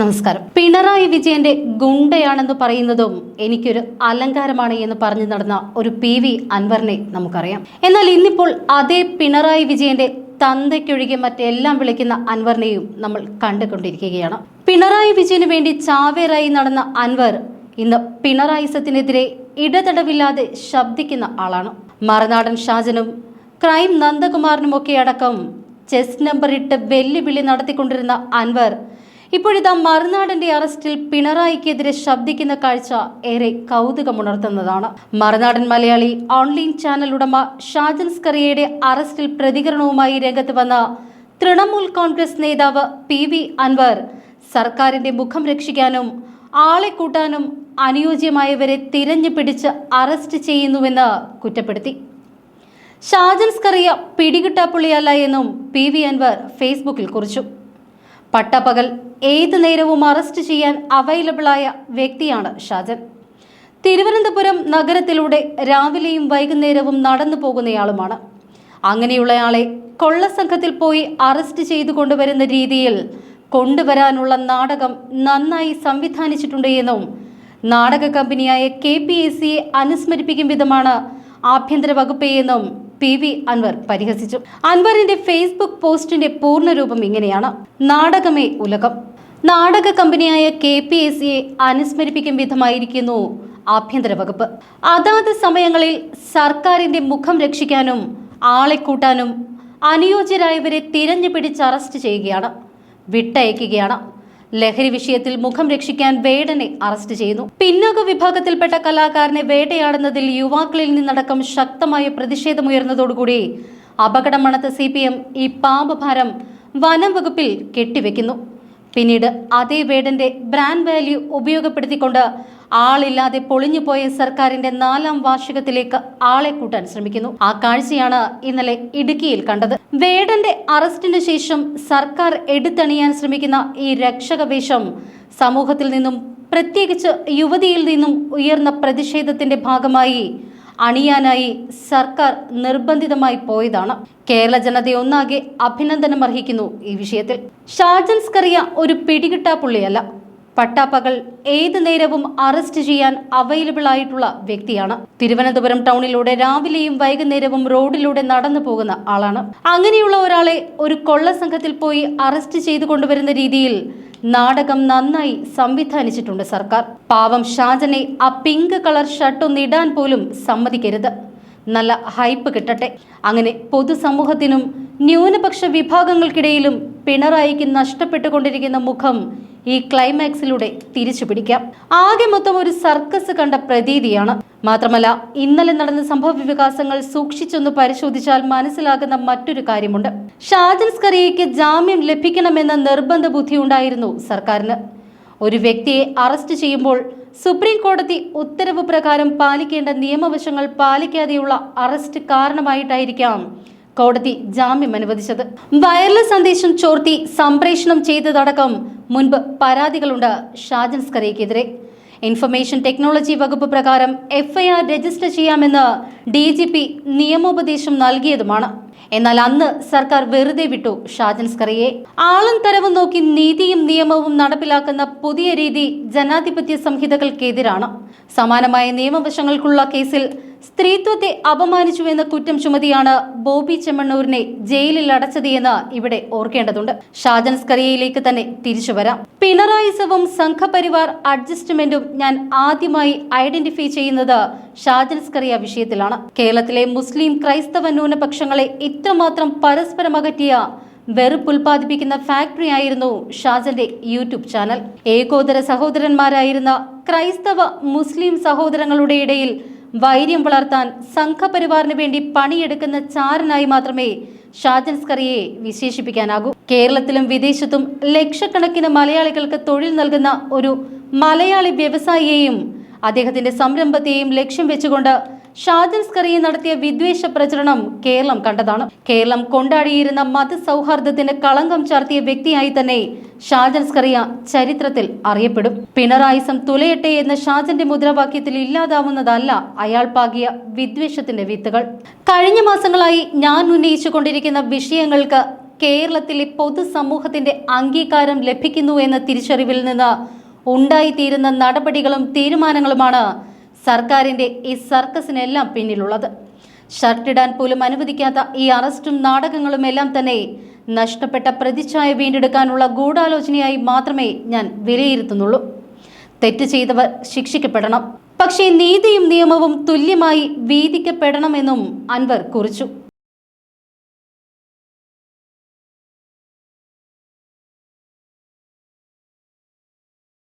നമസ്കാരം. പിണറായി വിജയന്റെ ഗുണ്ടയാണെന്ന് പറയുന്നതും എനിക്കൊരു അലങ്കാരമാണ് എന്ന് പറഞ്ഞു നടന്ന ഒരു പി വി അൻവറിനെ നമുക്കറിയാം. എന്നാൽ ഇന്നിപ്പോൾ അതേ പിണറായി വിജയന്റെ തന്തയ്ക്കൊഴികെ മറ്റെല്ലാം വിളിക്കുന്ന അൻവറിനെയും നമ്മൾ കണ്ടുകൊണ്ടിരിക്കുകയാണ്. പിണറായി വിജയന് വേണ്ടി ചാവേറായി നടന്ന അൻവർ ഇന്ന് പിണറായിസത്തിനെതിരെ ഇടതടവില്ലാതെ ശബ്ദിക്കുന്ന ആളാണ്. മറുനാടൻ ഷാജനും ക്രൈം നന്ദകുമാറിനുമൊക്കെ അടക്കം ചെസ് നമ്പർ ഇട്ട് വെല്ലുവിളി നടത്തിക്കൊണ്ടിരുന്ന അൻവർ ഇപ്പോഴിതാ മറുനാടന്റെ അറസ്റ്റിൽ പിണറായിക്കെതിരെ ശബ്ദിക്കുന്ന കാഴ്ച ഏറെ കൗതുകമുണർത്തുന്നതാണ്. മറുനാടൻ മലയാളി ഓൺലൈൻ ചാനൽ ഉടമ ഷാജൻ സ്കറിയയുടെ അറസ്റ്റിൽ പ്രതികരണവുമായി രംഗത്ത് വന്ന തൃണമൂൽ കോൺഗ്രസ് നേതാവ് പി വി അൻവർ സർക്കാരിന്റെ മുഖം രക്ഷിക്കാനും ആളെ കൂട്ടാനും അനുയോജ്യമായവരെ തിരഞ്ഞു പിടിച്ച് അറസ്റ്റ് ചെയ്യുന്നുവെന്ന് കുറ്റപ്പെടുത്തി. ഷാജൻ സ്കറിയ പിടികിട്ടാപ്പുള്ളിയല്ല എന്നും പി വി അൻവർ ഫേസ്ബുക്കിൽ കുറിച്ചു. പട്ടപ്പകൽ ഏത് നേരവും അറസ്റ്റ് ചെയ്യാൻ അവൈലബിളായ വ്യക്തിയാണ് ഷാജൻ. തിരുവനന്തപുരം നഗരത്തിലൂടെ രാവിലെയും വൈകുന്നേരവും നടന്നു പോകുന്നയാളുമാണ്. അങ്ങനെയുള്ളയാളെ കൊള്ളസംഘത്തിൽ പോയി അറസ്റ്റ് ചെയ്തു കൊണ്ടുവരുന്ന രീതിയിൽ കൊണ്ടുവരാനുള്ള നാടകം നന്നായി സംവിധാനിച്ചിട്ടുണ്ട് എന്നും നാടക കമ്പനിയായ കെ പി എസ് സിയെ അനുസ്മരിപ്പിക്കും വിധമാണ് ആഭ്യന്തര വകുപ്പ് എന്നും പി വി അൻവർ പരിഹസിച്ചു. അൻവറിന്റെ ഫേസ്ബുക്ക് പോസ്റ്റിന്റെ പൂർണരൂപം ഇങ്ങനെയാണ്. നാടകമേ ഉലകം. നാടക കമ്പനിയായ കെ പി എസ് സിയെ അനുസ്മരിപ്പിക്കും വിധമായിരിക്കുന്നു ആഭ്യന്തര വകുപ്പ്. അതാത് സമയങ്ങളിൽ സർക്കാരിന്റെ മുഖം രക്ഷിക്കാനും ആളെ കൂട്ടാനും അനുയോജ്യരായവരെ തിരഞ്ഞു പിടിച്ച് അറസ്റ്റ് ചെയ്യുകയാണ്. വിട്ടയക്കുകയാണ്. ലഹരി വിഷയത്തിൽ മുഖം രക്ഷിക്കാൻ വേടനെ അറസ്റ്റ് ചെയ്യുന്നു. പിന്നോക്ക വിഭാഗത്തിൽപ്പെട്ട കലാകാരനെ വേട്ടയാടുന്നതിൽ യുവാക്കളിൽ നിന്നടക്കം ശക്തമായ പ്രതിഷേധമുയർന്നതോടുകൂടി അപകടം മണത്ത സി പി എം ഈ പാപഭാരം വനം വകുപ്പിൽ കെട്ടിവെക്കുന്നു. പിന്നീട് അതേ വേടന്റെ ബ്രാൻഡ് വാല്യൂ ഉപയോഗപ്പെടുത്തിക്കൊണ്ട് ആളില്ലാതെ പൊളിഞ്ഞുപോയ സർക്കാരിന്റെ നാലാം വാർഷികത്തിലേക്ക് ആളെ കൂട്ടാൻ ശ്രമിക്കുന്നു. ആ കാഴ്ചയാണ് ഇന്നലെ ഇടുക്കിയിൽ കണ്ടത്. വേടന്റെ അറസ്റ്റിന് ശേഷം സർക്കാർ എടുത്തണിയാൻ ശ്രമിക്കുന്ന ഈ രക്ഷക വേഷം സമൂഹത്തിൽ നിന്നും പ്രത്യേകിച്ച് യുവതിയിൽ നിന്നും ഉയർന്ന പ്രതിഷേധത്തിന്റെ ഭാഗമായി അണിയാനായി സർക്കാർ നിർബന്ധിതമായി പോയതാണ്. കേരള ജനതയെ ഒന്നാകെ അഭിനന്ദനം അർഹിക്കുന്നു ഈ വിഷയത്തിൽ. ഷാജൻ കറിയ ഒരു പിടികിട്ടാ പുള്ളിയല്ല. പട്ടാപ്പകൽ ഏത് നേരവും അറസ്റ്റ് ചെയ്യാൻ അവൈലബിൾ ആയിട്ടുള്ള വ്യക്തിയാണ്. തിരുവനന്തപുരം ടൗണിലൂടെ രാവിലെയും വൈകുന്നേരവും റോഡിലൂടെ നടന്നു പോകുന്ന ആളാണ്. അങ്ങനെയുള്ള ഒരാളെ ഒരു കൊള്ള സംഘത്തിൽ പോയി അറസ്റ്റ് ചെയ്തു കൊണ്ടുവരുന്ന രീതിയിൽ നാടകം നന്നായി സംവിധാനിച്ചിട്ടുണ്ട് സർക്കാർ. പാവം ഷാജനെ ആ പിങ്ക് കളർ ഷർട്ടൊന്നിടാൻ പോലും സമ്മതിക്കരുത്. നല്ല ഹൈപ്പ് കിട്ടട്ടെ. അങ്ങനെ പൊതുസമൂഹത്തിനും ന്യൂനപക്ഷ വിഭാഗങ്ങൾക്കിടയിലും പിണറായിക്ക് നഷ്ടപ്പെട്ടുകൊണ്ടിരിക്കുന്ന മുഖം ഈ ക്ലൈമാക്സിലൂടെ തിരിച്ചു പിടിക്കാം. ആകെ മൊത്തം ഒരു സർക്കസ് കണ്ട പ്രതീതിയാണ്. മാത്രമല്ല ഇന്നലെ നടന്ന സംഭവ വികാസങ്ങൾ സൂക്ഷിച്ചൊന്ന് പരിശോധിച്ചാൽ മനസ്സിലാകുന്ന മറ്റൊരു കാര്യമുണ്ട്. ഷാജൻ സ്കറിയയ്ക്ക് ജാമ്യം ലഭിക്കണമെന്ന നിർബന്ധ ബുദ്ധി ഉണ്ടായിരുന്നു സർക്കാരിന്. ഒരു വ്യക്തിയെ അറസ്റ്റ് ചെയ്യുമ്പോൾ സുപ്രീം കോടതി ഉത്തരവ് പ്രകാരം പാലിക്കേണ്ട നിയമവശങ്ങൾ പാലിക്കാതെയുള്ള അറസ്റ്റ് കാരണമായിട്ടായിരിക്കാം കോടതി ജാമ്യം അനുവദിച്ചത്. വയർലെസ് സന്ദേശം ചോർത്തി സംപ്രേഷണം ചെയ്തതടക്കം മുൻപ് പരാതികളുണ്ട് ഷാജൻ സ്കറിയക്കെതിരെ ഇൻഫർമേഷൻ ടെക്നോളജി വകുപ്പ് പ്രകാരം എഫ്ഐആർ രജിസ്റ്റർ ചെയ്യാമെന്ന് ഡി ജി പി നിയമോപദേശം നൽകിയതുമാണ്. എന്നാൽ അന്ന് സർക്കാർ വെറുതെ വിട്ടു ഷാജൻ സ്കറിയെ ആളും തരവും നോക്കി നീതിയും നിയമവും നടപ്പിലാക്കുന്ന പുതിയ രീതി ജനാധിപത്യ സംഹിതകൾക്കെതിരാണ്. സമാനമായ നിയമവശങ്ങൾക്കുള്ള കേസിൽ സ്ത്രീത്വത്തെ അപമാനിച്ചുവെന്ന കുറ്റം ചുമതിയാണ് ബോബി ചെമ്മണ്ണൂരിനെ ജയിലിൽ അടച്ചത് എന്ന് ഇവിടെ ഓർക്കേണ്ടതുണ്ട്. ഷാജൻ സ്കറിയയിലേക്ക് തന്നെ തിരിച്ചു വരാം. പിണറായിസവും സംഘപരിവാർ അഡ്ജസ്റ്റ്മെന്റും ഞാൻ ആദ്യമായി ഐഡന്റിഫൈ ചെയ്യുന്നത് ഷാജൻ സ്കറിയ വിഷയത്തിലാണ്. കേരളത്തിലെ മുസ്ലിം ക്രൈസ്തവ ന്യൂനപക്ഷങ്ങളെ ഇത്രമാത്രം പരസ്പരം അകറ്റിയ വെറുപ്പ് ഉൽപ്പാദിപ്പിക്കുന്ന ഫാക്ടറി ആയിരുന്നു ഷാജന്റെ യൂട്യൂബ് ചാനൽ. ഏകോദര സഹോദരന്മാരായിരുന്ന ക്രൈസ്തവ മുസ്ലിം സഹോദരങ്ങളുടെ ഇടയിൽ വൈര്യം വളർത്താൻ സംഘപരിവാറിന് വേണ്ടി പണിയെടുക്കുന്ന ചാരനായി മാത്രമേ ഷാജൻ സ്കറിയെ വിശേഷിപ്പിക്കാനാകൂ. കേരളത്തിലും വിദേശത്തും ലക്ഷക്കണക്കിന് മലയാളികൾക്ക് തൊഴിൽ നൽകുന്ന ഒരു മലയാളി വ്യവസായിയെയും അദ്ദേഹത്തിന്റെ സംരംഭത്തെയും ലക്ഷ്യം വെച്ചുകൊണ്ട് ഷാജൻ സ്കറിയ നടത്തിയ വിദ്വേഷ പ്രചരണം കേരളം കണ്ടതാണ്. കേരളം കൊണ്ടാടിയിരുന്ന മതസൗഹാർദ്ദത്തിന് കളങ്കം ചാർത്തിയ വ്യക്തിയായി തന്നെ ഷാജൻ സ്കറിയ ചരിത്രത്തിൽ അറിയപ്പെടും. പിണറായിസം തുലയട്ടെ എന്ന ഷാജന്റെ മുദ്രാവാക്യത്തിൽ ഇല്ലാതാവുന്നതല്ല അയാൾ പാകിയ വിദ്വേഷത്തിന്റെ വിത്തുകൾ. കഴിഞ്ഞ മാസങ്ങളായി ഞാൻ ഉന്നയിച്ചു കൊണ്ടിരിക്കുന്ന വിഷയങ്ങൾക്ക് കേരളത്തിലെ പൊതുസമൂഹത്തിന്റെ അംഗീകാരം ലഭിക്കുന്നു എന്ന തിരിച്ചറിവിൽ നിന്ന് ഉണ്ടായിത്തീരുന്ന നടപടികളും തീരുമാനങ്ങളുമാണ് സർക്കാരിന്റെ ഈ സർക്കസിനെല്ലാം പിന്നിലുള്ളത്. ഷർട്ടിടാൻ പോലും അനുവദിക്കാത്ത ഈ അറസ്റ്റും നാടകങ്ങളും എല്ലാം തന്നെ നഷ്ടപ്പെട്ട പ്രതിച്ഛായ വീണ്ടെടുക്കാനുള്ള ഗൂഢാലോചനയായി മാത്രമേ ഞാൻ വിലയിരുത്തുന്നുള്ളൂ. തെറ്റ് ചെയ്തവർ ശിക്ഷിക്കപ്പെടണം. പക്ഷേ നീതിയും നിയമവും തുല്യമായി വീതിക്കപ്പെടണമെന്നും അൻവർ കുറിച്ചു.